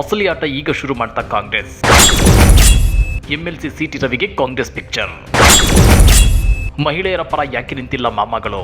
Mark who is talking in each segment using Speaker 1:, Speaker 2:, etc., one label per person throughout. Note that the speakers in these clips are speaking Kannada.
Speaker 1: ಅಸಲಿ ಆಟ ಈಗ ಶುರು ಮಾಡ್ತಾ ಕಾಂಗ್ರೆಸ್. ಎಂಎಲ್ಸಿ ಸಿಟಿ ರವಿಗೆ ಕಾಂಗ್ರೆಸ್ ಪಿಕ್ಚರ್ ಮಹಿಳೆಯರ ಪರ ಯಾಕೆ ನಿಂತಿಲ್ಲ ಮಾಮಗಳು?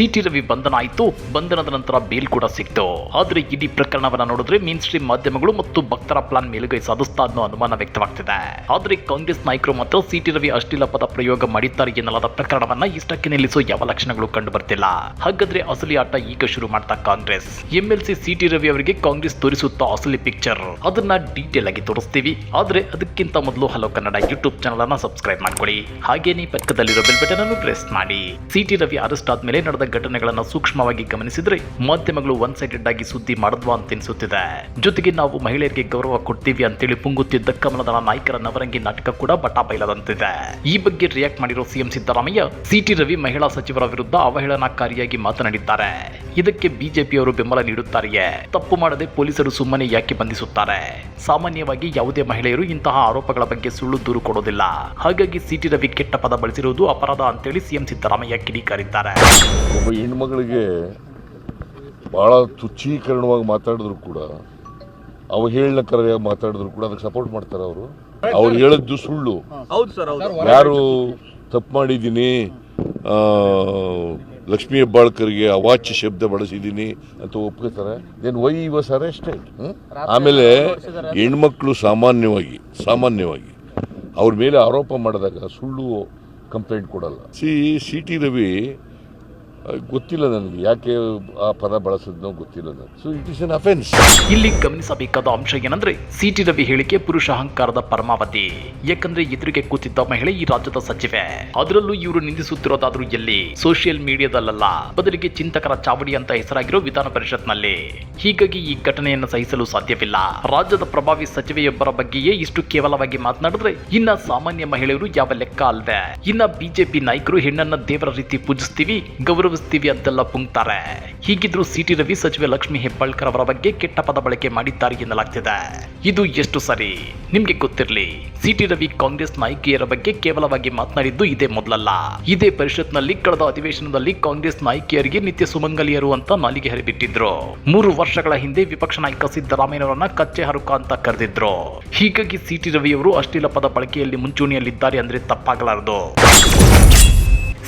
Speaker 1: ಸಿಟಿ ರವಿ ಬಂಧನ ಆಯಿತು. ಬಂಧನದ ನಂತರ ಬೇಲ್ ಕೂಡ ಸಿಕ್ತು. ಆದ್ರೆ ಇಡೀ ಪ್ರಕರಣವನ್ನ ನೋಡಿದ್ರೆ ಮೇನ್ ಸ್ಟ್ರೀಮ್ ಮಾಧ್ಯಮಗಳು ಮತ್ತು ಭಕ್ತರ ಪ್ಲಾನ್ ಮೇಲುಗೈ ಸಾಧಿಸ್ತಾ ಅನ್ನೋ ಅನುಮಾನ ವ್ಯಕ್ತವಾಗ್ತಿದೆ. ಆದ್ರೆ ಕಾಂಗ್ರೆಸ್ ನಾಯಕರು ಮಾತ್ರ ಸಿಟಿ ರವಿ ಅಶ್ಲೀಲ ಪದ ಪ್ರಯೋಗ ಮಾಡಿದ್ದಾರೆ ಎನ್ನಲಾದ ಪ್ರಕರಣವನ್ನ ಇಷ್ಟಕ್ಕೆ ನಿಲ್ಲಿಸೋ ಯಾವ ಲಕ್ಷಣಗಳು ಕಂಡು ಬರ್ತಿಲ್ಲ ಹಾಗಾದ್ರೆ ಅಸಲಿ ಆಟ ಈಗ ಶುರು ಮಾಡ್ತಾ ಕಾಂಗ್ರೆಸ್. ಎಂಎಲ್ಸಿ ಸಿಟಿ ರವಿ ಅವರಿಗೆ ಕಾಂಗ್ರೆಸ್ ತೋರಿಸುತ್ತಾ ಅಸಲಿ ಪಿಕ್ಚರ್ ಅದನ್ನ ಡೀಟೇಲ್ ಆಗಿ ತೋರಿಸ್ತೀವಿ. ಆದ್ರೆ ಅದಕ್ಕಿಂತ ಮೊದಲು ಹಲೋ ಕನ್ನಡ ಯೂಟ್ಯೂಬ್ ಚಾನಲ್ ಅನ್ನ ಸಬ್ಸ್ಕ್ರೈಬ್ ಮಾಡ್ಕೊಳ್ಳಿ. ಹಾಗೇನೇ ಪಕ್ಕದಲ್ಲಿರೋ ಬೆಲ್ ಬಟನ್ ಅನ್ನು ಪ್ರೆಸ್ ಮಾಡಿ. ಸಿಟಿ ರವಿ ಅರೆಸ್ಟ್ ಆದ್ಮೇಲೆ ನಡೆದ ಘಟನೆಗಳನ್ನ ಸೂಕ್ಷ್ಮವಾಗಿ ಗಮನಿಸಿದ್ರೆ ಮಾಧ್ಯಮಗಳು ಒನ್ ಸೈಡೆಡ್ ಆಗಿ ಸುದ್ದಿ ಮಾಡದ್ವಾ ಅಂತ ಅನ್ಸುತ್ತಿದೆ. ಜೊತೆಗೆ ನಾವು ಮಹಿಳೆಯರಿಗೆ ಗೌರವ ಕೊಡ್ತೀವಿ ಅಂತೇಳಿ ಪುಂಗುತ್ತಿದ್ದ ಕಮಲದ ನಾಯಕರ ನವರಂಗಿ ನಾಟಕ ಕೂಡ ಬಟಾ ಬಯಲದಂತಿದೆ. ಈ ಬಗ್ಗೆ ರಿಯಾಕ್ಟ್ ಮಾಡಿರೋ ಸಿಎಂ ಸಿದ್ದರಾಮಯ್ಯ ಸಿಟಿ ರವಿ ಮಹಿಳಾ ಸಚಿವರ ವಿರುದ್ಧ ಅವಹೇಳನಕಾರಿಯಾಗಿ ಮಾತನಾಡಿದ್ದಾರೆ. ಇದಕ್ಕೆ ಬಿಜೆಪಿಯವರು ಬೆಂಬಲ ನೀಡುತ್ತಾರೆಯೇ? ತಪ್ಪು ಮಾಡದೆ ಪೊಲೀಸರು ಸುಮ್ಮನೆ ಯಾಕೆ ಬಂಧಿಸುತ್ತಾರೆ? ಸಾಮಾನ್ಯವಾಗಿ ಯಾವುದೇ ಮಹಿಳೆಯರು ಇಂತಹ ಆರೋಪಗಳ ಬಗ್ಗೆ ಸುಳ್ಳು ದೂರು ಕೊಡೋದಿಲ್ಲ. ಹಾಗಾಗಿ ಸಿಟಿ ರವಿ ಕೆಟ್ಟ ಪದ ಬಳಸಿರುವುದು ಅಪರಾಧ ಅಂತೇಳಿ ಸಿಎಂ ಸಿದ್ದರಾಮಯ್ಯ ಕಿಡಿಕಾರಿದ್ದಾರೆ.
Speaker 2: ಒಬ್ಬ ಹೆಣ್ಮಗಳಿಗೆ ಭಾಳ ತುಚ್ಛೀಕರಣವಾಗಿ ಮಾತಾಡಿದ್ರು ಕೂಡ ಅವಹೇಳನಕರವಾಗಿ ಮಾತಾಡಿದ್ರು ಕೂಡ ಅದಕ್ಕೆ ಸಪೋರ್ಟ್ ಮಾಡ್ತಾರೆ ಅವರು. ಅವ್ರು ಹೇಳಿದ್ದು ಸುಳ್ಳು. ಯಾರು ತಪ್ಪು ಮಾಡಿದ್ದೀನಿ ಲಕ್ಷ್ಮೀ ಹೆಬ್ಬಾಳ್ಕರ್ಗೆ ಅವಾಚ್ಯ ಶಬ್ದ ಬಳಸಿದ್ದೀನಿ ಅಂತ ಒಪ್ಕೋತಾರೆ. ದೆನ್ ವೈ ವಾಸ್ ಅರೆಸ್ಟೆಡ್ ಆಮೇಲೆ ಹೆಣ್ಮಕ್ಳು ಸಾಮಾನ್ಯವಾಗಿ ಸಾಮಾನ್ಯವಾಗಿ ಅವ್ರ ಮೇಲೆ ಆರೋಪ ಮಾಡಿದಾಗ ಸುಳ್ಳು ಕಂಪ್ಲೇಂಟ್ ಕೊಡಲ್ಲ. ಸಿ ಸಿ ಟಿ ರವಿ ಗೊತ್ತಿಲ್ಲ ನನಗೆ. ಯಾಕೆ ಆ ಪದ ಬಳಸಿದ್ನೋ ಗೊತ್ತಿಲ್ಲ so it is an offence
Speaker 1: ಇಲ್ಲಿ ಗಮನಿಸಬೇಕಾದ ಅಂಶ ಏನಂದ್ರೆ ಸಿಟಿ ರವಿ ಹೇಳಿಕೆ ಪುರುಷ ಅಹಂಕಾರದ ಪರಮಾವಧಿ. ಯಾಕಂದ್ರೆ ಎದುರಿಗೆ ಕೂತಿದ್ದ ಮಹಿಳೆ ಈ ರಾಜ್ಯದ ಸಚಿವೆ. ಅದರಲ್ಲೂ ಇವರು ನಿಂದಿಸುತ್ತಿರೋದಾದ್ರೂ ಎಲ್ಲಿ? ಸೋಷಿಯಲ್ ಮೀಡಿಯಾದಲ್ಲ ಬದಲಿಗೆ ಚಿಂತಕರ ಚಾವಡಿ ಅಂತ ಹೆಸರಾಗಿರೋ ವಿಧಾನ ಪರಿಷತ್ನಲ್ಲಿ. ಹೀಗಾಗಿ ಈ ಘಟನೆಯನ್ನು ಸಹಿಸಲು ಸಾಧ್ಯವಿಲ್ಲ. ರಾಜ್ಯದ ಪ್ರಭಾವಿ ಸಚಿವೆಯೊಬ್ಬರ ಬಗ್ಗೆಯೇ ಇಷ್ಟು ಕೇವಲವಾಗಿ ಮಾತನಾಡಿದ್ರೆ, ಇನ್ನ ಸಾಮಾನ್ಯ ಮಹಿಳೆಯರು ಯಾವ ಲೆಕ್ಕ ಅಲ್ವೇ? ಇನ್ನ ಬಿಜೆಪಿ ನಾಯಕರು ಹೆಣ್ಣನ್ನ ದೇವರ ರೀತಿ ಪೂಜಿಸ್ತೀವಿ ಗೌರವಿಸ್ತೀವಿ ಅಂತೆಲ್ಲ ಪುಂಕ್ತಾರೆ ಹೀಗಿದ್ರು ಸಿಟಿ ರವಿ ಸಚಿವೆ ಲಕ್ಷ್ಮಿ ಹೆಬ್ಬಾಳ್ಕರ್ ಅವರ ಬಗ್ಗೆ ಕೆಟ್ಟ ಪದ ಬಳಕೆ ಮಾಡಿದ್ದಾರೆ ಎನ್ನಲಾಗ್ತಿದೆ. ಇದು ಎಷ್ಟು ಸರಿ? ನಿಮ್ಗೆ ಗೊತ್ತಿರಲಿ ಸಿಟಿ ರವಿ ಕಾಂಗ್ರೆಸ್ ನಾಯಕಿಯರ ಬಗ್ಗೆ ಕೇವಲವಾಗಿ ಮಾತನಾಡಿದ್ದು ಇದೇ ಮೊದಲಲ್ಲ. ಇದೇ ಪರಿಷತ್ನಲ್ಲಿ ಕಳೆದ ಅಧಿವೇಶನದಲ್ಲಿ ಕಾಂಗ್ರೆಸ್ ನಾಯಕಿಯರಿಗೆ ನಿತ್ಯ ಸುಮಂಗಲಿಯರು ಅಂತ ನಾಲಿಗೆ ಹರಿಬಿಟ್ಟಿದ್ರು. ಮೂರು ವರ್ಷಗಳ ಹಿಂದೆ ವಿಪಕ್ಷ ನಾಯಕ ಸಿದ್ದರಾಮಯ್ಯನವರನ್ನ ಕಚ್ಚೆ ಹರುಕ ಅಂತ ಕರೆದಿದ್ರು. ಹೀಗಾಗಿ ಸಿಟಿ ರವಿಯವರು ಅಶ್ಲೀಲ ಪದ ಬಳಕೆಯಲ್ಲಿ ಮುಂಚೂಣಿಯಲ್ಲಿದ್ದಾರೆ ಅಂದ್ರೆ ತಪ್ಪಾಗಲಾರದು.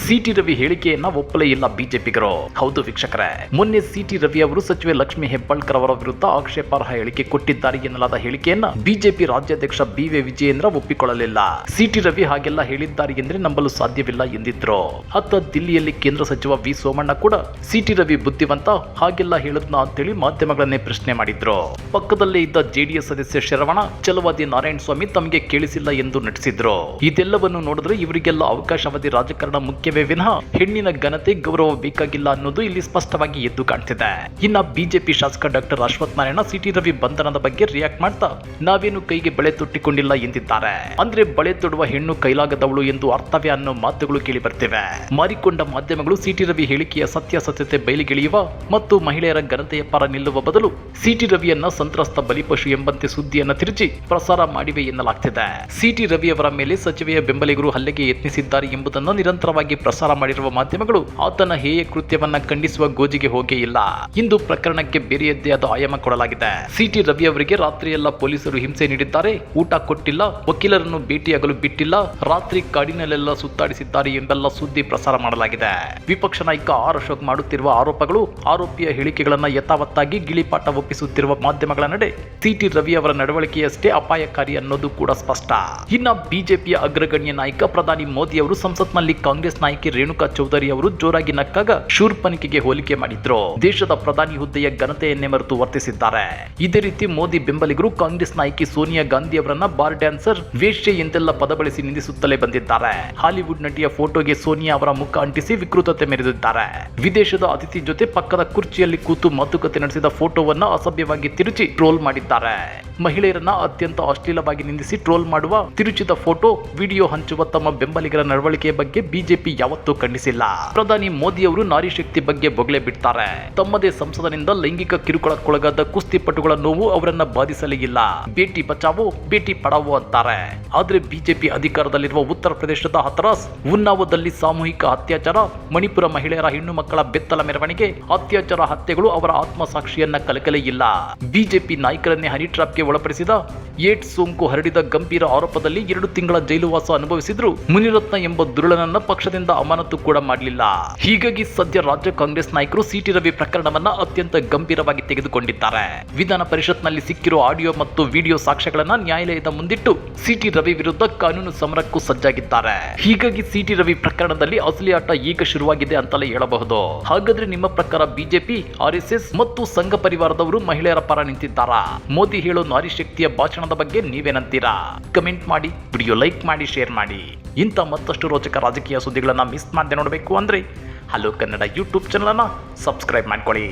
Speaker 1: ಸಿಟಿ ರವಿ ಹೇಳಿಕೆಯನ್ನ ಒಪ್ಪಲೇ ಇಲ್ಲ ಬಿಜೆಪಿಗರು. ಹೌದು ವೀಕ್ಷಕರೇ, ಮೊನ್ನೆ ಸಿಟಿ ರವಿ ಅವರು ಸಚಿವೆ ಲಕ್ಷ್ಮಿ ಹೆಬ್ಬಾಳ್ಕರ್ ಅವರ ವಿರುದ್ಧ ಆಕ್ಷೇಪಾರ್ಹ ಹೇಳಿಕೆ ಕೊಟ್ಟಿದ್ದಾರೆ ಎನ್ನಲಾದ ಹೇಳಿಕೆಯನ್ನ ಬಿಜೆಪಿ ರಾಜ್ಯಾಧ್ಯಕ್ಷ ಬಿ ವಿ ವಿಜಯೇಂದ್ರ ಒಪ್ಪಿಕೊಳ್ಳಲಿಲ್ಲ. ಸಿಟಿ ರವಿ ಹಾಗೆಲ್ಲ ಹೇಳಿದ್ದಾರೆ ಎಂದ್ರೆ ನಂಬಲು ಸಾಧ್ಯವಿಲ್ಲ ಎಂದಿದ್ರು. ಅತ್ತ ದಿಲ್ಲಿಯಲ್ಲಿ ಕೇಂದ್ರ ಸಚಿವ ವಿ ಸೋಮಣ್ಣ ಕೂಡ ಸಿಟಿ ರವಿ ಬುದ್ಧಿವಂತ, ಹಾಗೆಲ್ಲ ಹೇಳದ್ನ ಅಂತೇಳಿ ಮಾಧ್ಯಮಗಳನ್ನೇ ಪ್ರಶ್ನೆ ಮಾಡಿದ್ರು. ಪಕ್ಕದಲ್ಲೇ ಇದ್ದ ಜೆಡಿಎಸ್ ಸದಸ್ಯ ಶರವಣ ಚಲವಾದಿ ನಾರಾಯಣ ಸ್ವಾಮಿ ತಮಗೆ ಕೇಳಿಸಿಲ್ಲ ಎಂದು ನಟಿಸಿದ್ರು. ಇದೆಲ್ಲವನ್ನು ನೋಡಿದ್ರೆ ಇವರಿಗೆಲ್ಲ ಅವಕಾಶವಾದಿ ರಾಜಕಾರಣ ಮುಖ್ಯವೇ ವಿನಃ ಹೆಣ್ಣಿನ ಘನತೆ ಗೌರವ ಬೇಕಾಗಿಲ್ಲ ಅನ್ನೋದು ಇಲ್ಲಿ ಸ್ಪಷ್ಟವಾಗಿ ಎದ್ದು ಕಾಣ್ತಿದೆ. ಇನ್ನ ಬಿಜೆಪಿ ಶಾಸಕ ಡಾಕ್ಟರ್ ಅಶ್ವಥ್ ನಾರಾಯಣ ಸಿಟಿ ರವಿ ಬಂಧನದ ಬಗ್ಗೆ ರಿಯಾಕ್ಟ್ ಮಾಡ್ತಾ ನಾವೇನು ಕೈಗೆ ಬಳೆ ತೊಟ್ಟಿಕೊಂಡಿಲ್ಲ ಎಂದಿದ್ದಾರೆ. ಅಂದ್ರೆ ಬಳೆ ತೊಡುವ ಹೆಣ್ಣು ಕೈಲಾಗದವಳು ಎಂದು ಅರ್ಥವೇ ಅನ್ನೋ ಮಾತುಗಳು ಕೇಳಿ ಬರ್ತಿವೆ ಮಾರಿಕೊಂಡ ಮಾಧ್ಯಮಗಳು ಸಿಟಿ ರವಿ ಹೇಳಿಕೆಯ ಸತ್ಯಾಸತ್ಯತೆ ಬಯಲಿಗಿಳಿಯುವ ಮತ್ತು ಮಹಿಳೆಯರ ಘನತೆಯ ಪರ ನಿಲ್ಲುವ ಬದಲು ಸಿಟಿ ರವಿಯನ್ನ ಸಂತ್ರಸ್ತ ಬಲಿಪಶು ಎಂಬಂತೆ ಸುದ್ದಿಯನ್ನ ತಿರುಚಿ ಪ್ರಸಾರ ಮಾಡಿವೆ ಎನ್ನಲಾಗ್ತಿದೆ. ಸಿಟಿ ರವಿಯವರ ಮೇಲೆ ಸಚಿವೆಯ ಬೆಂಬಲಿಗರು ಹಲ್ಲೆಗೆ ಯತ್ನಿಸಿದ್ದಾರೆ ಎಂಬುದನ್ನು ನಿರಂತರವಾಗಿ ಪ್ರಸಾರ ಮಾಡಿರುವ ಮಾಧ್ಯಮಗಳು ಆತನ ಹೇಯ ಕೃತ್ಯವನ್ನ ಖಂಡಿಸುವ ಗೋಜಿಗೆ ಹೋಗೇ ಇಲ್ಲ. ಇಂದು ಪ್ರಕರಣಕ್ಕೆ ಬೇರೆಯದ್ದೇ ಆದ ಆಯಾಮ ಕೊಡಲಾಗಿದೆ. ಸಿಟಿ ರವಿ ಅವರಿಗೆ ರಾತ್ರಿಯೆಲ್ಲ ಪೊಲೀಸರು ಹಿಂಸೆ ನೀಡಿದ್ದಾರೆ. ಊಟ ಕೊಟ್ಟಿಲ್ಲ, ವಕೀಲರನ್ನು ಭೇಟಿಯಾಗಲು ಬಿಟ್ಟಿಲ್ಲ, ರಾತ್ರಿ ಕಾಡಿನಲ್ಲೆಲ್ಲ ಸುತ್ತಾಡಿಸಿದ್ದಾರೆ ಎಂಬೆಲ್ಲ ಸುದ್ದಿ ಪ್ರಸಾರ ಮಾಡಲಾಗಿದೆ. ವಿಪಕ್ಷ ನಾಯಕ ಆರ್ ಅಶೋಕ್ ಮಾಡುತ್ತಿರುವ ಆರೋಪಗಳು ಆರೋಪಿಯ ಹೇಳಿಕೆಗಳನ್ನ ಯಥಾವತ್ತಾಗಿ ಗಿಳಿಪಾಠ ಒಪ್ಪಿಸುತ್ತಿರುವ ಮಾಧ್ಯಮಗಳ ನಡೆ ಸಿಟಿ ರವಿ ಅವರ ನಡವಳಿಕೆಯಷ್ಟೇ ಅಪಾಯಕಾರಿ ಅನ್ನೋದು ಕೂಡ ಸ್ಪಷ್ಟ. ಇನ್ನ ಬಿಜೆಪಿಯ ಅಗ್ರಗಣ್ಯ ನಾಯಕ ಪ್ರಧಾನಿ ಮೋದಿ ಅವರು ಸಂಸತ್ನಲ್ಲಿ ಕಾಂಗ್ರೆಸ್ ನಾಯಕಿ ರೇಣುಕಾ ಚೌಧರಿ ಅವರು ಜೋರಾಗಿ ನಕ್ಕಾಗ ಶೂರ್ಪನಿಕೆಗೆ ಹೋಲಿಕೆ ಮಾಡಿದ್ರು. ದೇಶದ ಪ್ರಧಾನಿ ಹುದ್ದೆಯ ಘನತೆಯನ್ನೇ ಮರೆತು ವರ್ತಿಸಿದ್ದಾರೆ. ಇದೇ ರೀತಿ ಮೋದಿ ಬೆಂಬಲಿಗರು ಕಾಂಗ್ರೆಸ್ ನಾಯಕಿ ಸೋನಿಯಾ ಗಾಂಧಿ ಅವರನ್ನ ಬಾರ್ ಡ್ಯಾನ್ಸರ್ ವೇಷ್ಯ ಎಂದೆಲ್ಲ ಪದ ಬಳಸಿ ನಿಂದಿಸುತ್ತಲೇ ಬಂದಿದ್ದಾರೆ. ಹಾಲಿವುಡ್ ನಟಿಯ ಫೋಟೋಗೆ ಸೋನಿಯಾ ಅವರ ಮುಖ ಅಂಟಿಸಿ ವಿಕೃತತೆ ಮೆರೆದಿದ್ದಾರೆ. ವಿದೇಶದ ಅತಿಥಿ ಜೊತೆ ಪಕ್ಕದ ಕುರ್ಚಿಯಲ್ಲಿ ಕೂತು ಮಾತುಕತೆ ನಡೆಸಿದ ಫೋಟೋವನ್ನ ಅಸಭ್ಯವಾಗಿ ತಿರುಚಿ ಟ್ರೋಲ್ ಮಾಡಿದ್ದಾರೆ. ಮಹಿಳೆಯರನ್ನ ಅತ್ಯಂತ ಅಶ್ಲೀಲವಾಗಿ ನಿಂದಿಸಿ ಟ್ರೋಲ್ ಮಾಡುವ ತಿರುಚಿದ ಫೋಟೋ, ವಿಡಿಯೋ ಹಂಚುವ ತಮ್ಮ ಬೆಂಬಲಿಗರ ನಡವಳಿಕೆಯ ಬಗ್ಗೆ ಬಿಜೆಪಿ ಯಾವತ್ತೂ ಖಂಡಿಸಿಲ್ಲ. ಪ್ರಧಾನಿ ಮೋದಿ ಅವರು ನಾರಿ ಶಕ್ತಿ ಬಗ್ಗೆ ಬೊಗಳೆ ಬಿಡ್ತಾರೆ. ತಮ್ಮದೇ ಸಂಸದನಿಂದ ಲೈಂಗಿಕ ಕಿರುಕುಳಕ್ಕೊಳಗಾದ ಕುಸ್ತಿಪಟುಗಳ ನೋವು ಅವರನ್ನ ಬಾಧಿಸಲೇ ಭೇಟಿ ಬಚಾವೋ ಭೇಟಿ ಪಡಾವೋ ಅಂತಾರೆ. ಆದ್ರೆ ಬಿಜೆಪಿ ಅಧಿಕಾರದಲ್ಲಿರುವ ಉತ್ತರ ಪ್ರದೇಶದ ಹತರಾಸ್, ಉನ್ನಾವದಲ್ಲಿ ಸಾಮೂಹಿಕ ಅತ್ಯಾಚಾರ, ಮಣಿಪುರ ಮಹಿಳೆಯರ ಹೆಣ್ಣು ಮಕ್ಕಳ ಬೆತ್ತಲ ಮೆರವಣಿಗೆ, ಅತ್ಯಾಚಾರ ಹತ್ಯೆಗಳು ಅವರ ಆತ್ಮಸಾಕ್ಷಿಯನ್ನ ಕಲಕಲೇ ಇಲ್ಲ ಬಿಜೆಪಿ ನಾಯಕರನ್ನೇ ಹನಿ ಟ್ರಾಪ್ಗೆ ಒಳಪಡಿಸಿದ ಏಟ್ ಸೋಂಕು ಹರಡಿದ ಗಂಭೀರ ಆರೋಪದಲ್ಲಿ ಎರಡು ತಿಂಗಳ ಜೈಲುವಾಸ ಅನುಭವಿಸಿದ್ರು ಮುನಿರತ್ನ ಎಂಬ ದುರುಳನನ್ನ ಪಕ್ಷದಿಂದ ಅಮಾನತು ಕೂಡ ಮಾಡಲಿಲ್ಲ. ಹೀಗಾಗಿ ಸದ್ಯ ರಾಜ್ಯ ಕಾಂಗ್ರೆಸ್ ನಾಯಕರು ಸಿಟಿ ರವಿ ಪ್ರಕರಣವನ್ನ ಅತ್ಯಂತ ಗಂಭೀರವಾಗಿ ತೆಗೆದುಕೊಂಡಿದ್ದಾರೆ. ವಿಧಾನ ಪರಿಷತ್ನಲ್ಲಿ ಸಿಕ್ಕಿರೋ ಆಡಿಯೋ ಮತ್ತು ವಿಡಿಯೋ ಸಾಕ್ಷ್ಯಗಳನ್ನ ನ್ಯಾಯಾಲಯದ ಮುಂದಿಟ್ಟು ಸಿಟಿ ರವಿ ವಿರುದ್ಧ ಕಾನೂನು ಸಮರಕ್ಕೂ ಸಜ್ಜಾಗಿದ್ದಾರೆ. ಹೀಗಾಗಿ ಸಿಟಿ ರವಿ ಪ್ರಕರಣದಲ್ಲಿ ಅಸಲಿ ಆಟ ಈಗ ಶುರುವಾಗಿದೆ ಅಂತಲೇ ಹೇಳಬಹುದು. ಹಾಗಾದ್ರೆ ನಿಮ್ಮ ಪ್ರಕಾರ ಬಿಜೆಪಿ ಆರ್ಎಸ್ಎಸ್ ಮತ್ತು ಸಂಘ ಪರಿವಾರದವರು ಮಹಿಳೆಯರ ಪರ ನಿಂತಿದ್ದಾರಾ? ಮೋದಿ ಹೇಳೋ ನಾರಿ ಶಕ್ತಿಯ ಭಾಷಣದ ಬಗ್ಗೆ ನೀವೇನಂತೀರಾ? ಕಮೆಂಟ್ ಮಾಡಿ, ವಿಡಿಯೋ ಲೈಕ್ ಮಾಡಿ, ಶೇರ್ ಮಾಡಿ. ಇಂಥ ಮತ್ತಷ್ಟು ರೋಚಕ ರಾಜಕೀಯ ಸುದ್ದಿಗಳನ್ನ ಮಿಸ್ ಮಾಡದೆ ನೋಡಬೇಕು ಅಂದರೆ ಹಲೋ ಕನ್ನಡ ಯೂಟ್ಯೂಬ್ ಚಾನಲನ್ನು ಸಬ್ಸ್ಕ್ರೈಬ್ ಮಾಡ್ಕೊಳ್ಳಿ.